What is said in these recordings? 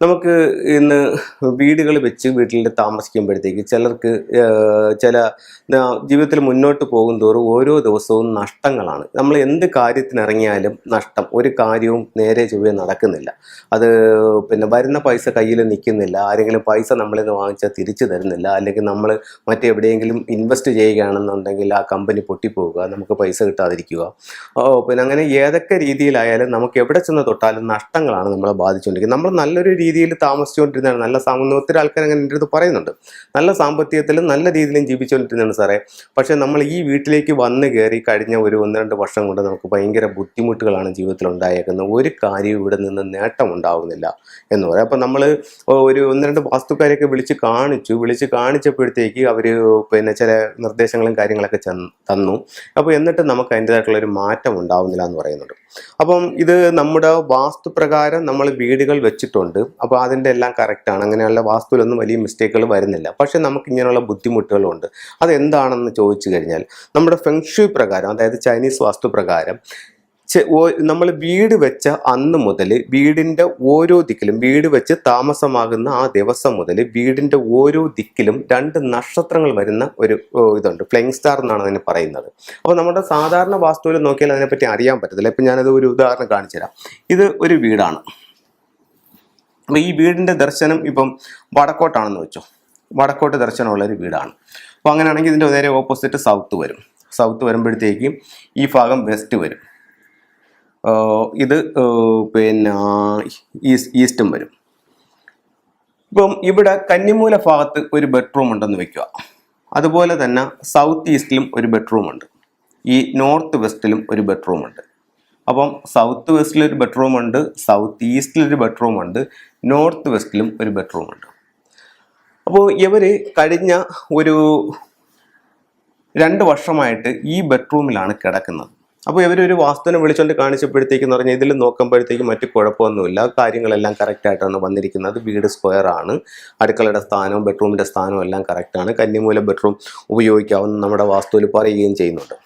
നമുക്ക് ഇന്ന് വീടുകൾ വെച്ച് വീട്ടിൽ താമസിക്കുമ്പോഴത്തേക്ക് ചിലർക്ക് ചില ജീവിതത്തിൽ മുന്നോട്ട് പോകും തോറും ഓരോ ദിവസവും നഷ്ടങ്ങളാണ്. നമ്മൾ എന്ത് കാര്യത്തിനിറങ്ങിയാലും നഷ്ടം. ഒരു കാര്യവും നേരെ ചൊവ്വേ നടക്കുന്നില്ല. അത് പിന്നെ വരുന്ന പൈസ കയ്യിൽ നിൽക്കുന്നില്ല. ആരെങ്കിലും പൈസ നമ്മളിൽ നിന്ന് വാങ്ങിച്ചാൽ തിരിച്ചു തരുന്നില്ല. അല്ലെങ്കിൽ നമ്മൾ മറ്റെവിടെയെങ്കിലും ഇൻവെസ്റ്റ് ചെയ്യുകയാണെന്നുണ്ടെങ്കിൽ ആ കമ്പനി പൊട്ടിപ്പോവുക നമുക്ക് പൈസ കിട്ടാതിരിക്കുക. പിന്നെ അങ്ങനെ ഏതൊക്കെ രീതിയിലായാലും നമുക്ക് എവിടെ ചെന്ന് തൊട്ടാലും നഷ്ടങ്ങളാണ് നമ്മളെ ബാധിച്ചുകൊണ്ടിരിക്കുന്നത്. നമ്മൾ നല്ലൊരു രീതിയിൽ താമസിച്ചുകൊണ്ടിരുന്നതാണ്. നല്ല സാമ്പത്തിക ഒത്തിരി ആൾക്കാർ അങ്ങനെ എന്റെ അടുത്ത് പറയുന്നുണ്ട്. നല്ല സാമ്പത്തികത്തിലും നല്ല രീതിയിലും ജീവിച്ചുകൊണ്ടിരുന്നതാണ് സാറേ. പക്ഷേ നമ്മൾ ഈ വീട്ടിലേക്ക് വന്ന് കയറി കഴിഞ്ഞ ഒരു ഒന്ന് രണ്ട് വർഷം കൊണ്ട് നമുക്ക് ഭയങ്കര ബുദ്ധിമുട്ടുകളാണ് ജീവിതത്തിൽ ഉണ്ടായേക്കുന്നത്. ഒരു കാര്യവും ഇവിടെ നിന്ന് നേട്ടം ഉണ്ടാകുന്നില്ല എന്ന് പറയാം. അപ്പോൾ നമ്മൾ ഒരു ഒന്ന് രണ്ട് വാസ്തുക്കാരെയൊക്കെ വിളിച്ച് കാണിച്ചു. വിളിച്ച് കാണിച്ചപ്പോഴത്തേക്ക് അവർ പിന്നെ ചില നിർദ്ദേശങ്ങളും കാര്യങ്ങളൊക്കെ തന്നു. അപ്പോൾ എന്നിട്ട് നമുക്ക് അതിന്റെതായിട്ടുള്ള ഒരു മാറ്റം ഉണ്ടാകുന്നില്ല എന്ന് പറയുന്നുണ്ട്. അപ്പം ഇത് നമ്മുടെ വാസ്തുപ്രകാരം നമ്മൾ വീടുകൾ വെച്ചിട്ടുണ്ട്. അപ്പോൾ അതിന്റെ എല്ലാം കറക്റ്റാണ് അങ്ങനെയുള്ള വാസ്തുവിലൊന്നും വലിയ മിസ്റ്റേക്കുകൾ വരുന്നില്ല. പക്ഷേ നമുക്ക് ഇങ്ങനെയുള്ള ബുദ്ധിമുട്ടുകളുണ്ട്. അതെന്താണെന്ന് ചോദിച്ചു കഴിഞ്ഞാൽ നമ്മുടെ ഫെങ്ഷു പ്രകാരം അതായത് ചൈനീസ് വാസ്തു പ്രകാരം നമ്മൾ വീട് വെച്ച അന്ന് മുതൽ വീടിന്റെ ഓരോ ദിക്കിലും വീട് വെച്ച് താമസമാകുന്ന ആ ദിവസം മുതൽ വീടിന്റെ ഓരോ ദിക്കിലും രണ്ട് നക്ഷത്രങ്ങൾ വരുന്ന ഒരു ഇതുണ്ട്. ഫ്ലെയിങ് സ്റ്റാർ എന്നാണ് അതിന് പറയുന്നത്. അപ്പോൾ നമ്മുടെ സാധാരണ വാസ്തുവിൽ നോക്കിയാൽ അതിനെപ്പറ്റി അറിയാൻ പറ്റത്തില്ല. ഇപ്പം ഞാനത് ഒരു ഉദാഹരണം കാണിച്ചു തരാം. ഇത് ഒരു വീടാണ്. അപ്പോൾ ഈ വീടിന്റെ ദർശനം ഇപ്പം വടക്കോട്ടാണെന്ന് വെച്ചോ. വടക്കോട്ട് ദർശനമുള്ള ഒരു വീടാണ്. അപ്പോൾ അങ്ങനെയാണെങ്കിൽ ഇതിന്റെ നേരെ ഓപ്പോസിറ്റ് സൗത്ത് വരും. സൗത്ത് വരുമ്പോഴത്തേക്കും ഈ ഭാഗം വെസ്റ്റ് വരും. ഇത് പിന്നെ ഈസ് ഈസ്റ്റും വരും. ഇപ്പം ഇവിടെ കന്നിമൂല ഭാഗത്ത് ഒരു ബെഡ്റൂം ഉണ്ടെന്ന് വെക്കുക. അതുപോലെ തന്നെ സൗത്ത് ഈസ്റ്റിലും ഒരു ബെഡ്റൂം ഉണ്ട്. ഈ നോർത്ത് വെസ്റ്റിലും ഒരു ബെഡ്റൂം ഉണ്ട്. അപ്പം സൗത്ത് വെസ്റ്റിലൊരു ബെഡ്റൂം ഉണ്ട് സൗത്ത് ഈസ്റ്റിലൊരു ബെഡ്റൂം ഉണ്ട് നോർത്ത് വെസ്റ്റിലും ഒരു ബെഡ്റൂം ഉണ്ട്. അപ്പോൾ ഇവർ കഴിഞ്ഞ ഒരു രണ്ട് വർഷമായിട്ട് ഈ ബെഡ്റൂമിലാണ് കിടക്കുന്നത്. അപ്പോൾ ഇവരൊരു വാസ്തുവിനെ വിളിച്ചുകൊണ്ട് കാണിച്ചപ്പോഴത്തേക്കെന്ന് പറഞ്ഞാൽ ഇതിൽ നോക്കുമ്പോഴത്തേക്കും മറ്റു കുഴപ്പമൊന്നുമില്ല. കാര്യങ്ങളെല്ലാം കറക്റ്റായിട്ടാണ് വന്നിരിക്കുന്നത്. വീട് സ്ക്വയർ ആണ്. അടുക്കളയുടെ സ്ഥാനവും ബെഡ്റൂമിന്റെ സ്ഥാനവും എല്ലാം കറക്റ്റാണ് കന്നിമൂല ബെഡ്റൂം ഉപയോഗിക്കാവുന്ന നമ്മുടെ വാസ്തുവിൽ പറയുകയും ചെയ്യുന്നുണ്ട്.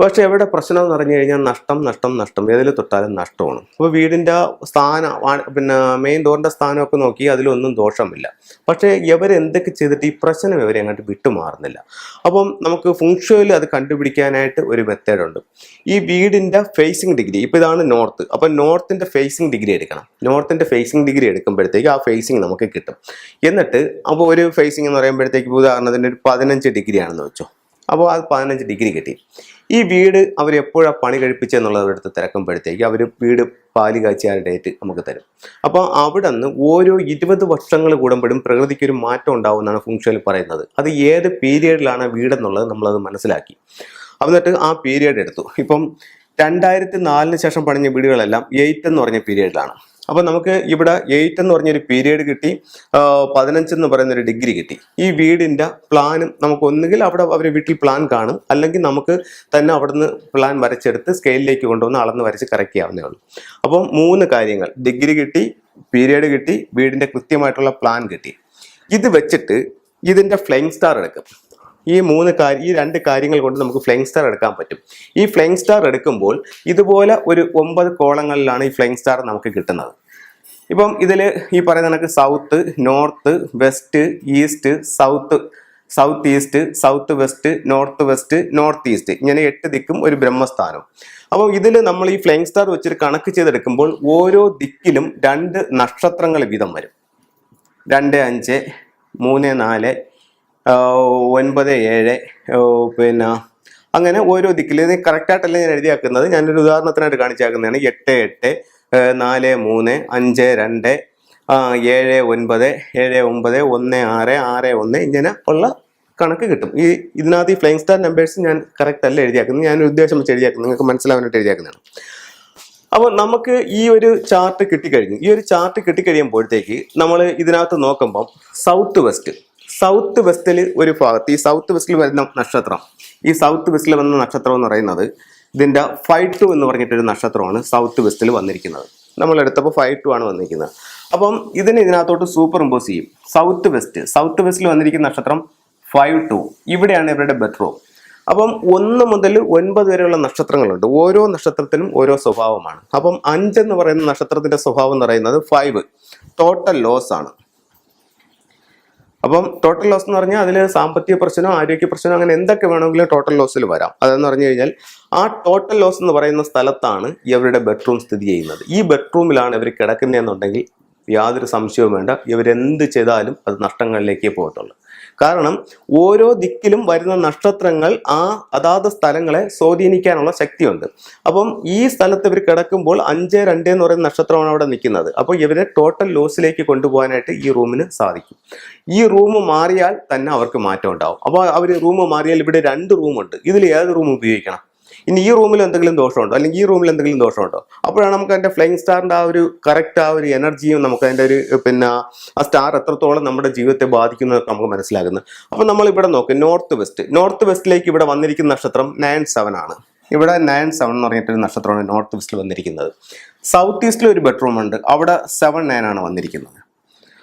പക്ഷേ എവിടെ പ്രശ്നം എന്ന് പറഞ്ഞു കഴിഞ്ഞാൽ നഷ്ടം നഷ്ടം നഷ്ടം. ഏതിൽ തൊട്ടാലും നഷ്ടമാണ്. അപ്പോൾ വീടിന്റെ സ്ഥാനം പിന്നെ മെയിൻ ഡോറിന്റെ സ്ഥാനമൊക്കെ നോക്കി അതിലൊന്നും ദോഷമില്ല. പക്ഷേ ഇവരെന്തൊക്കെ ചെയ്തിട്ട് ഈ പ്രശ്നം ഇവരെ അങ്ങോട്ട് വിട്ടുമാറുന്നില്ല. അപ്പം നമുക്ക് ഫുങ്ഷോയിൽ അത് കണ്ടുപിടിക്കാനായിട്ട് ഒരു മെത്തേഡ് ഉണ്ട്. ഈ വീടിന്റെ ഫേസിങ് ഡിഗ്രി ഇപ്പോൾ ഇതാണ് നോർത്ത് അപ്പം നോർത്തിന്റെ ഫേസിങ് ഡിഗ്രി എടുക്കണം. നോർത്തിന്റെ ഫേസിങ് ഡിഗ്രി എടുക്കുമ്പോഴത്തേക്ക് ആ ഫേസിങ് നമുക്ക് കിട്ടും. എന്നിട്ട് അപ്പോൾ ഒരു ഫേസിങ് എന്ന് പറയുമ്പോഴത്തേക്ക് ഉദാഹരണത്തിന് ഒരു പതിനഞ്ച് ഡിഗ്രി ആണെന്ന് വെച്ചോ. അപ്പോൾ അത് പതിനഞ്ച് ഡിഗ്രി കിട്ടി. ഈ വീട് അവർ എപ്പോഴാണ് പണി കഴിപ്പിച്ചെന്നുള്ളത് എടുത്ത് തിരക്കുമ്പോഴത്തേക്ക് അവർ വീട് പാൽ കാച്ചിയ ഡേറ്റ് നമുക്ക് തരും. അപ്പോൾ അവിടെ നിന്ന് ഓരോ ഇരുപത് വർഷങ്ങൾ കൂടുമ്പോഴും പ്രകൃതിക്ക് ഒരു മാറ്റം ഉണ്ടാവുമെന്നാണ് ഫുങ്ഷനിൽ പറയുന്നത്. അത് ഏത് പീരിയഡിലാണ് വീടെന്നുള്ളത് നമ്മളത് മനസ്സിലാക്കി. എന്നിട്ട് ആ പീരിയഡ് എടുത്തു. ഇപ്പം രണ്ടായിരത്തി നാലിന് ശേഷം പണിഞ്ഞ വീടുകളെല്ലാം എയ്റ്റ് എന്ന് പറഞ്ഞ പീരിയഡിലാണ്. അപ്പോൾ നമുക്ക് ഇവിടെ എയ്റ്റ് എന്ന് പറഞ്ഞൊരു പീരീഡ് കിട്ടി. പതിനഞ്ച് എന്ന് പറയുന്ന ഒരു ഡിഗ്രി കിട്ടി. ഈ വീടിന്റെ പ്ലാനും നമുക്ക് ഒന്നുകിൽ അവിടെ അവർ വീട്ടിൽ പ്ലാൻ കാണും അല്ലെങ്കിൽ നമുക്ക് തന്നെ അവിടുന്ന് പ്ലാൻ വരച്ചെടുത്ത് സ്കെയിലിലേക്ക് കൊണ്ടുവന്ന് അളന്ന് വരച്ച് കറക്റ്റ് ചെയ്യാവുന്നേ ഉള്ളൂ. അപ്പം മൂന്ന് കാര്യങ്ങൾ. ഡിഗ്രി കിട്ടി പീരീഡ് കിട്ടി വീടിന്റെ കൃത്യമായിട്ടുള്ള പ്ലാൻ കിട്ടി. ഇത് വെച്ചിട്ട് ഇതിന്റെ ഫ്ലൈങ് സ്റ്റാർ എടുക്കും. ഈ മൂന്ന് കാര്യം ഈ രണ്ട് കാര്യങ്ങൾ കൊണ്ട് നമുക്ക് ഫ്ലൈങ് സ്റ്റാർ എടുക്കാൻ പറ്റും. ഈ ഫ്ലൈങ് സ്റ്റാർ എടുക്കുമ്പോൾ ഇതുപോലെ ഒരു ഒമ്പത് കോളങ്ങളിലാണ് ഈ ഫ്ലൈങ് സ്റ്റാർ നമുക്ക് കിട്ടുന്നത്. ഇപ്പം ഇതിൽ ഈ പറയുന്ന കണക്ക് south north west east south south east south west north west north east ഇങ്ങനെ എട്ട് ദിക്കും ഒരു ബ്രഹ്മസ്ഥാനം. അപ്പോൾ ഇതിൽ നമ്മൾ ഈ ഫ്ലൈങ് സ്റ്റാർ വെച്ചിട്ട് കണക്ക് ചെയ്തെടുക്കുമ്പോൾ ഓരോ ദിക്കിലും രണ്ട് നക്ഷത്രങ്ങൾ വീതം വരും. രണ്ട് അഞ്ച് മൂന്ന് നാല് ഒൻപത് ഏഴ്. പിന്നെ അങ്ങനെ ഓരോ ദിക്കിൽ ഇത് കറക്റ്റായിട്ടല്ല ഞാൻ എഴുതിയാക്കുന്നത്? ഞാനൊരു ഉദാഹരണത്തിനായിട്ട് കാണിച്ചാക്കുന്നതാണ്. എട്ട് എട്ട് നാല് മൂന്ന് അഞ്ച് രണ്ട് ഏഴ് ഒൻപത് ഏഴ് ഒമ്പത് ഒന്ന് ആറ് ആറ് ഒന്ന് ഇങ്ങനെ ഉള്ള കണക്ക് കിട്ടും. ഈ ഇതിനകത്ത് ഈ ഫ്ലൈങ് സ്റ്റാർ നമ്പേഴ്സ് ഞാൻ കറക്റ്റ് അല്ല എഴുതിയാക്കുന്നത്? ഞാൻ ഉദ്ദേശം വെച്ച് എഴുതിയാക്കുന്നത്. നിങ്ങൾക്ക് മനസ്സിലാവാനായിട്ട് എഴുതിയാക്കുന്നതാണ്. അപ്പോൾ നമുക്ക് ഈ ഒരു ചാർട്ട് കിട്ടിക്കഴിഞ്ഞു. ഈ ഒരു ചാർട്ട് കിട്ടിക്കഴിയുമ്പോഴത്തേക്ക് നമ്മൾ ഇതിനകത്ത് നോക്കുമ്പം സൗത്ത് വെസ്റ്റ് സൗത്ത് വെസ്റ്റിൽ ഒരു ഭാഗത്ത് ഈ സൗത്ത് വെസ്റ്റിൽ വരുന്ന നക്ഷത്രം ഈ സൗത്ത് വെസ്റ്റിൽ വന്ന നക്ഷത്രം എന്ന് പറയുന്നത് ഇതിന്റെ ഫൈവ് ടു എന്ന് പറഞ്ഞിട്ടൊരു നക്ഷത്രമാണ് സൗത്ത് വെസ്റ്റിൽ വന്നിരിക്കുന്നത്. നമ്മൾ എടുത്തപ്പോൾ ഫൈവ് ടു ആണ് വന്നിരിക്കുന്നത്. അപ്പം ഇതിന് ഇതിനകത്തോട്ട് സൂപ്പർ ഇമ്പോസ് ചെയ്യും. സൗത്ത് വെസ്റ്റ് സൗത്ത് വെസ്റ്റിൽ വന്നിരിക്കുന്ന നക്ഷത്രം ഫൈവ് ടു. ഇവിടെയാണ് ഇവരുടെ ബെഡ്റൂം. അപ്പം ഒന്ന് മുതൽ ഒൻപത് വരെയുള്ള നക്ഷത്രങ്ങളുണ്ട്. ഓരോ നക്ഷത്രത്തിനും ഓരോ സ്വഭാവമാണ്. അപ്പം അഞ്ചെന്ന് പറയുന്ന നക്ഷത്രത്തിന്റെ സ്വഭാവം എന്ന് പറയുന്നത് ഫൈവ്. ടോട്ടൽ ലോസ് ആണ്. അപ്പം ടോട്ടൽ ലോസ് എന്ന് പറഞ്ഞാൽ അതിൽ സാമ്പത്തിക പ്രശ്നമോ ആരോഗ്യ പ്രശ്നമോ അങ്ങനെ എന്തൊക്കെ വേണമെങ്കിലും ടോട്ടൽ ലോസിൽ വരാം. അതെന്ന് പറഞ്ഞു കഴിഞ്ഞാൽ ആ ടോട്ടൽ ലോസ് എന്ന് പറയുന്ന സ്ഥലത്താണ് ഇവരുടെ ബെഡ്റൂം സ്ഥിതി ചെയ്യുന്നത്. ഈ ബെഡ്റൂമിലാണ് ഇവർ കിടക്കുന്നതെന്നുണ്ടെങ്കിൽ യാതൊരു സംശയവും വേണ്ട. ഇവരെന്ത് ചെയ്താലും അത് നഷ്ടങ്ങളിലേക്കേ പോകത്തുള്ളൂ. കാരണം ഓരോ ദിക്കിലും വരുന്ന നക്ഷത്രങ്ങൾ ആ അതാത് സ്ഥലങ്ങളെ സ്വാധീനിക്കാനുള്ള ശക്തിയുണ്ട്. അപ്പം ഈ സ്ഥലത്ത് ഇവർ കിടക്കുമ്പോൾ അഞ്ച് രണ്ട് എന്ന് പറയുന്ന നക്ഷത്രമാണ് അവിടെ നിൽക്കുന്നത്. അപ്പോൾ ഇവരെ ടോട്ടൽ ലോസിലേക്ക് കൊണ്ടുപോകാനായിട്ട് ഈ റൂമിന് സാധിക്കും. ഈ റൂം മാറിയാൽ തന്നെ അവർക്ക് മാറ്റം ഉണ്ടാവും. അപ്പോൾ അവർ റൂം മാറിയാൽ ഇവിടെ രണ്ട് റൂമുണ്ട്. ഇതിൽ ഏത് റൂം ഉപയോഗിക്കണം? ഇനി ഈ റൂമിൽ എന്തെങ്കിലും ദോഷമുണ്ടോ? അല്ലെങ്കിൽ ഈ റൂമിൽ എന്തെങ്കിലും ദോഷമുണ്ടോ? അപ്പോഴാണ് നമുക്ക് അതിന്റെ ഫ്ലൈങ് സ്റ്റാറിന്റെ ആ ഒരു കറക്റ്റ് ആ ഒരു എനർജിയും നമുക്ക് അതിന്റെ ഒരു പിന്നെ ആ സ്റ്റാർ എത്രത്തോളം നമ്മുടെ ജീവിതത്തെ ബാധിക്കുന്നതൊക്കെ നമുക്ക് മനസ്സിലാകുന്നത്. അപ്പോൾ നമ്മൾ ഇവിടെ നോക്കും നോർത്ത് വെസ്റ്റ് നോർത്ത് വെസ്റ്റിലേക്ക് ഇവിടെ വന്നിരിക്കുന്ന നക്ഷത്രം നയൻ സെവൻ ആണ്. ഇവിടെ നയൻ സെവൻ എന്ന് പറഞ്ഞിട്ടൊരു നക്ഷത്രമാണ് നോർത്ത് വെസ്റ്റിൽ വന്നിരിക്കുന്നത്. സൗത്ത് ഈസ്റ്റിൽ ഒരു ബെഡ്റൂം ഉണ്ട്. അവിടെ സെവൻ നയൻ ആണ് വന്നിരിക്കുന്നത്.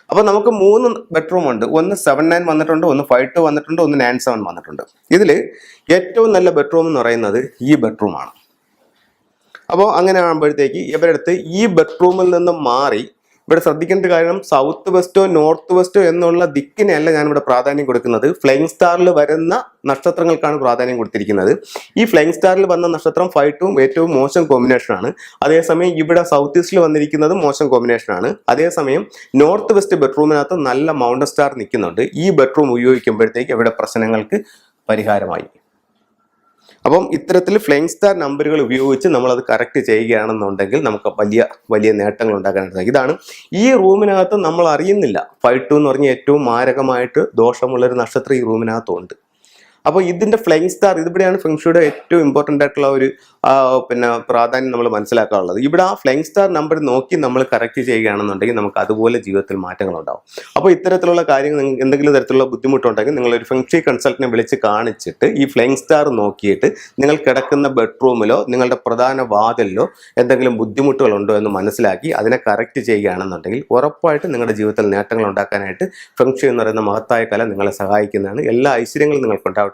അപ്പൊ നമുക്ക് മൂന്ന് ബെഡ്റൂം ഉണ്ട്. ഒന്ന് സെവൻ നയൻ വന്നിട്ടുണ്ട് ഒന്ന് ഫൈവ് ടു വന്നിട്ടുണ്ട് ഒന്ന് നയൻ സെവൻ വന്നിട്ടുണ്ട്. ഇതിൽ ഏറ്റവും നല്ല ബെഡ്റൂം എന്ന് പറയുന്നത് ഈ ബെഡ്റൂമാണ് അപ്പോൾ അങ്ങനെ ആകുമ്പോഴത്തേക്ക് ഇവരടുത്ത് ഈ ബെഡ്റൂമിൽ നിന്ന് മാറി ഇവിടെ ശ്രദ്ധിക്കേണ്ട കാര്യം സൗത്ത് വെസ്റ്റോ നോർത്ത് വെസ്റ്റോ എന്നുള്ള ദിക്കിനെയല്ല ഞാനിവിടെ പ്രാധാന്യം കൊടുക്കുന്നത്. ഫ്ലൈങ് സ്റ്റാറിൽ വരുന്ന നക്ഷത്രങ്ങൾക്കാണ് പ്രാധാന്യം കൊടുത്തിരിക്കുന്നത്. ഈ ഫ്ലൈങ് സ്റ്റാറിൽ വന്ന നക്ഷത്രം ടു ഏറ്റവും മോശം കോമ്പിനേഷനാണ് അതേസമയം ഇവിടെ സൗത്ത് ഈസ്റ്റിൽ വന്നിരിക്കുന്നത് മോശം കോമ്പിനേഷനാണ് അതേസമയം നോർത്ത് വെസ്റ്റ് ബെഡ്റൂമിനകത്ത് നല്ല മൗണ്ടൻ സ്റ്റാർ നിൽക്കുന്നുണ്ട്. ഈ ബെഡ്റൂം ഉപയോഗിക്കുമ്പോഴത്തേക്ക് ഇവിടെ പ്രശ്നങ്ങൾക്ക് പരിഹാരമായി. അപ്പം ഇത്തരത്തിൽ ഫ്ലെയിങ് സ്റ്റാർ നമ്പറുകൾ ഉപയോഗിച്ച് നമ്മളത് കറക്റ്റ് ചെയ്യുകയാണെന്നുണ്ടെങ്കിൽ നമുക്ക് വലിയ വലിയ നേട്ടങ്ങൾ ഉണ്ടാക്കാനായിട്ട് ഇതാണ് ഈ റൂമിനകത്ത് നമ്മൾ അറിയുന്നില്ല ഫൈവ് ടു എന്ന് പറഞ്ഞ ഏറ്റവും മാരകമായിട്ട് ദോഷമുള്ളൊരു നക്ഷത്രം ഈ റൂമിനകത്തുണ്ട്. അപ്പോൾ ഇതിന്റെ ഫ്ലൈങ് സ്റ്റാർ ഇതിവിടെയാണ് ഫെങ്ഷുയുടെ ഏറ്റവും ഇമ്പോർട്ടന്റ് ആയിട്ടുള്ള ഒരു പിന്നെ പ്രാധാന്യം നമ്മൾ മനസ്സിലാക്കാനുള്ളത്. ഇവിടെ ആ ഫ്ലൈങ് സ്റ്റാർ നമ്പർ നോക്കി നമ്മൾ കറക്റ്റ് ചെയ്യുകയാണെന്നുണ്ടെങ്കിൽ നമുക്ക് അതുപോലെ ജീവിതത്തിൽ മാറ്റങ്ങൾ ഉണ്ടാവും അപ്പോൾ ഇത്തരത്തിലുള്ള കാര്യങ്ങൾ എന്തെങ്കിലും തരത്തിലുള്ള ബുദ്ധിമുട്ടുണ്ടെങ്കിൽ നിങ്ങൾ ഒരു ഫെങ്ഷി കൺസൾട്ടിനെ വിളിച്ച് കാണിച്ചിട്ട് ഈ ഫ്ലൈങ് സ്റ്റാർ നോക്കിയിട്ട് നിങ്ങൾ കിടക്കുന്ന ബെഡ്റൂമിലോ നിങ്ങളുടെ പ്രധാന വാതിലിലോ എന്തെങ്കിലും ബുദ്ധിമുട്ടുകളുണ്ടോ എന്ന് മനസ്സിലാക്കി അതിനെ കറക്റ്റ് ചെയ്യുകയാണെന്നുണ്ടെങ്കിൽ ഉറപ്പായിട്ട് നിങ്ങളുടെ ജീവിതത്തിൽ നേട്ടങ്ങൾ ഉണ്ടാക്കാനായിട്ട് ഫെങ്ഷി എന്ന് പറയുന്ന മഹത്തായ കല നിങ്ങളെ സഹായിക്കുന്നതാണ്. എല്ലാ ഐശ്വര്യങ്ങളും നിങ്ങൾക്ക് ഉണ്ടാവട്ടെ